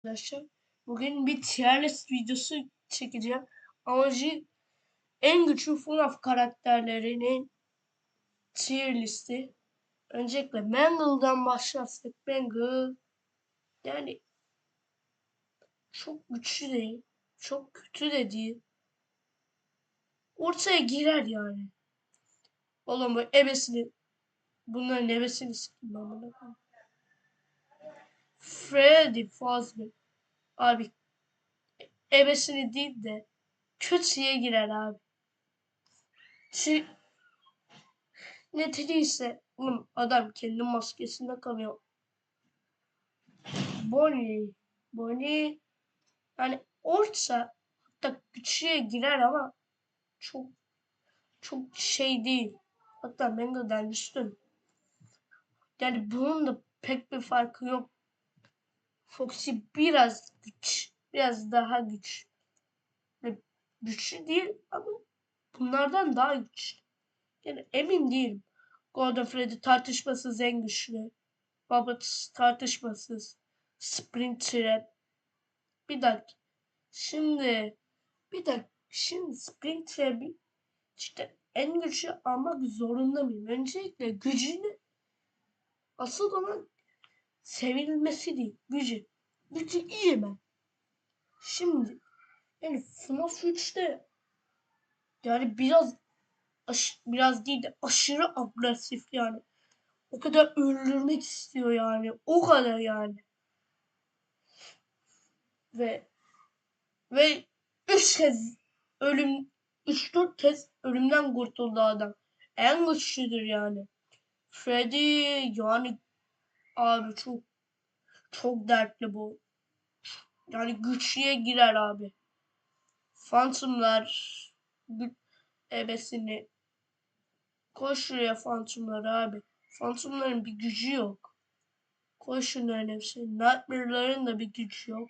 arkadaşlar. Bugün bir tier list videosu çekeceğim. Amacı en güçlü FNAF karakterlerinin tier listi. Öncelikle Mangle'dan başlarsak Mangle yani çok güçlü değil. Çok kötü de değil. Ortaya girer yani. Oğlum bu ebesini bunların ebesini sikim ben bunu. Freddy Fazbear Abi ebesini değil de kötüye girer abi. Neteli ise oğlum adam kendi maskesinde kalıyor. Bonnie. Bonnie yani orta hatta küçüğe girer ama çok çok şey değil. Hatta Mangle'den üstün. Yani bunun da pek bir farkı yok. Foxy biraz güç. Biraz daha güç. Güçlü değil ama bunlardan daha güçlü. Yani emin değilim. Golden Freddy tartışmasız en güçlü. Babbitt tartışmasız. Springtrap. Bir dakika. Şimdi bir dakika. Şimdi Springtrap'i işte en güçlü almak zorunda mıyım? Öncelikle gücünü asıl olan sevilmesi değil. Gücü. Gücü iyi ben. Şimdi yani FNAF 3'te yani biraz aş, biraz değil de aşırı agresif yani. O kadar öldürmek istiyor yani. O kadar yani. Ve ve üç kez ölüm üç dört kez ölümden kurtuldu adam. En güçlüdür yani. Freddy yani abi çok çok dertli bu. Yani güçlüye girer abi. Phantom'lar ebesini koş şuraya Phantom'lar abi. Phantom'ların bir gücü yok. Koy şunların hepsini. Nightmare'ların da bir gücü yok.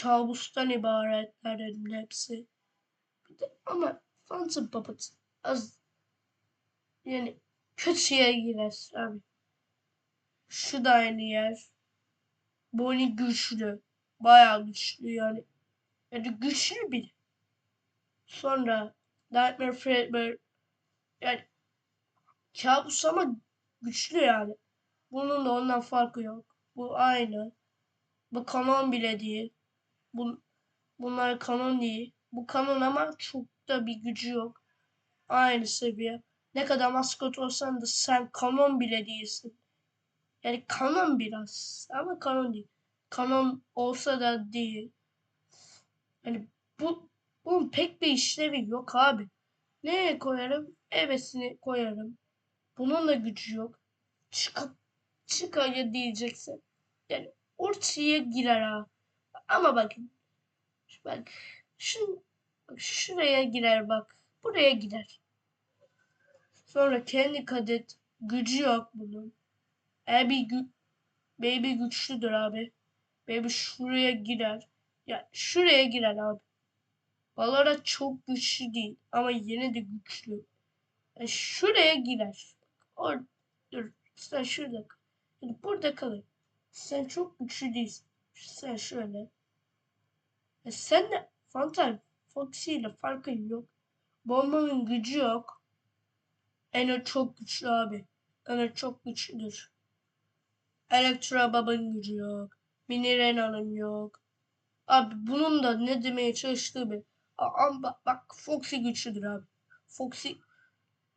Kabustan ibaretlerin hepsi. Bir de ama Phantom Puppet az yani kötüye girer abi. Şu da aynı yer. Bonnie güçlü. Bayağı güçlü yani. Yani güçlü bir. Sonra Nightmare Fredbear yani kabus ama güçlü yani. Bunun da ondan farkı yok. Bu aynı. Bu kanon bile değil. Bu, bunlar kanon değil. Bu kanon ama çok da bir gücü yok. Aynı seviye. Ne kadar maskot olsan da sen kanon bile değilsin. Yani kanon biraz ama kanon değil. Kanon olsa da değil. Yani bu bunun pek bir işlevi yok abi. Neye koyarım? Evesini koyarım. Bunun da gücü yok. Çıkıp çıkaya diyeceksin. Yani ortaya girer ha. Ama bakın. Bak. Şu, bak şuraya girer bak. Buraya girer. Sonra kendi kadet gücü yok bunun. Eğer gü baby güçlüdür abi. Baby şuraya girer. Ya şuraya girer abi. Valorant çok güçlü değil ama yine de güçlü. Yani şuraya girer. Or dur sen şurada kal. Burada kalır. Sen çok güçlü değilsin. Sen şöyle. Ya sen de Fantal Foxy ile farkın yok. Bombanın gücü yok. Eno çok güçlü abi. Eno çok güçlüdür. Elektra Baba'nın gücü yok. Mini Rena'nın yok. Abi bunun da ne demeye çalıştığı bir. Ama bak, bak Foxy güçlüdür abi. Foxy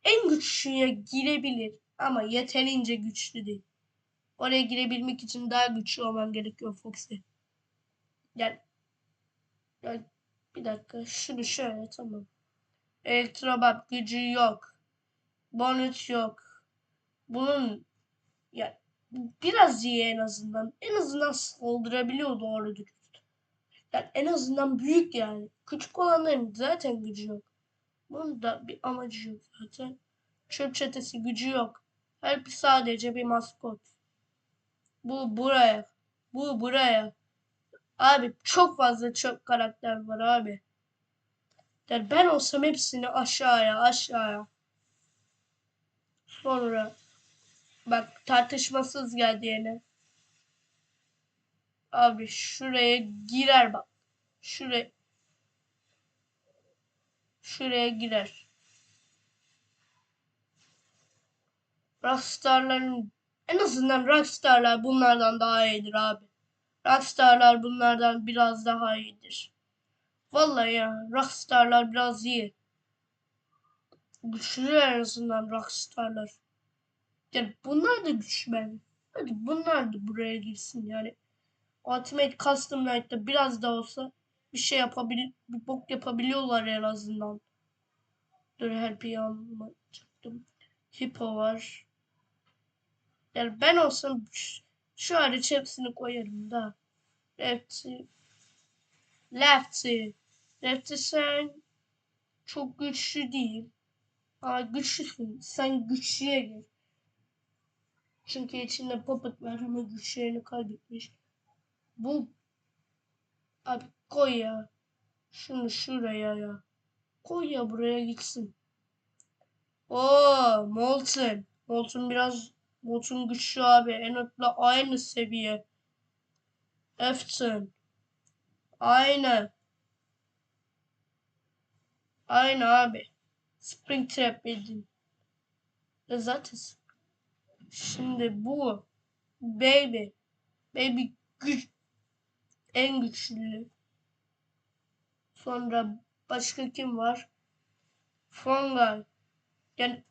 en güçlüye girebilir ama yeterince güçlü değil. Oraya girebilmek için daha güçlü olman gerekiyor Foxy. Yani, yani bir dakika şunu şöyle tamam. Elektrobab gücü yok. Bonus yok. Bunun yani biraz iyi en azından. En azından saldırabiliyor doğru dürüst. Yani en azından büyük yani. Küçük olanların zaten gücü yok. Bunun da bir amacı yok zaten. Çöp çetesi gücü yok. Her bir sadece bir maskot. Bu buraya. Bu buraya. Abi çok fazla çöp karakter var abi. Yani ben olsam hepsini aşağıya aşağıya. Sonra bak tartışmasız geldi yine. Abi şuraya girer bak. Şuraya. Şuraya girer. Rockstar'ların en azından Rockstar'lar bunlardan daha iyidir abi. Rockstar'lar bunlardan biraz daha iyidir. Vallahi ya Rockstar'lar biraz iyi. Güçlü en azından Rockstar'lar. Yani bunlar da güçlü bence. Hadi bunlar da buraya girsin yani. Ultimate Custom Night'ta biraz da olsa bir şey yapabil bir bok yapabiliyorlar en azından. Dur her bir yanıma çıktım. Hippo var. Yani ben olsam şu, hariç hepsini koyarım da. Lefty. Lefty. Lefty sen çok güçlü değil. Ama güçlüsün. Sen güçlüye gir. Çünkü içinde puppet var ama güçlerini kaybetmiş. Bu abi koy ya. Şunu şuraya ya. Koy ya buraya gitsin. Oo Molten. Molten biraz Molten güçlü abi. Enot'la aynı seviye. Efton. Aynı. Aynı abi. Springtrap bildin. E zaten Şimdi bu baby baby güç en güçlü. Sonra başka kim var? Fungal. Yani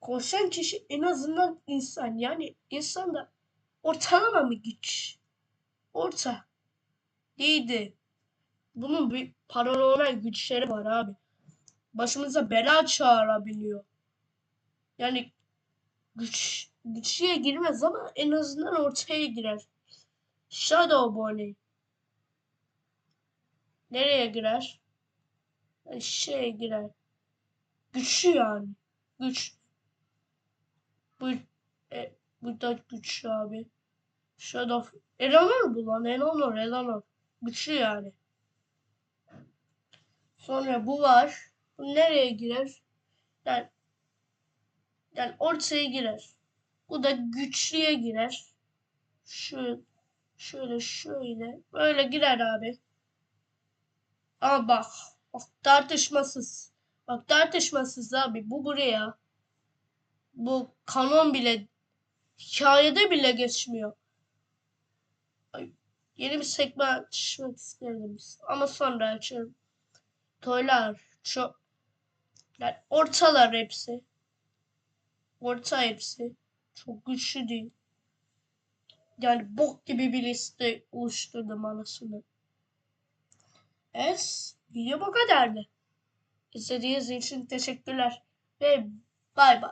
koşan kişi en azından insan. Yani insanda ortalama mı güç? Orta. Değildi. Bunun bir paranormal güçleri var abi. Başımıza bela çağırabiliyor. Yani güç güçlüye girmez ama en azından ortaya girer. Shadow Bonnie. Nereye girer? Yani şeye girer. Güçlü yani. Güç. Bu e, bu da güçlü abi. Shadow. Eleanor bu lan. Eleanor, Eleanor. Güçlü yani. Sonra bu var. Bu nereye girer? Yani yani ortaya girer. Bu da güçlüye girer. Şu şöyle şöyle böyle girer abi. Ama bak, bak tartışmasız. Bak tartışmasız abi bu buraya. Bu kanon bile hikayede bile geçmiyor. Ay, yeni bir sekme açmak isterim. Ama sonra açarım. Toylar çok yani ortalar hepsi. Orta hepsi. Çok güçlü değil. Yani bok gibi bir liste oluşturdum anasını. Es video bu kadardı. İzlediğiniz için teşekkürler ve bay bay.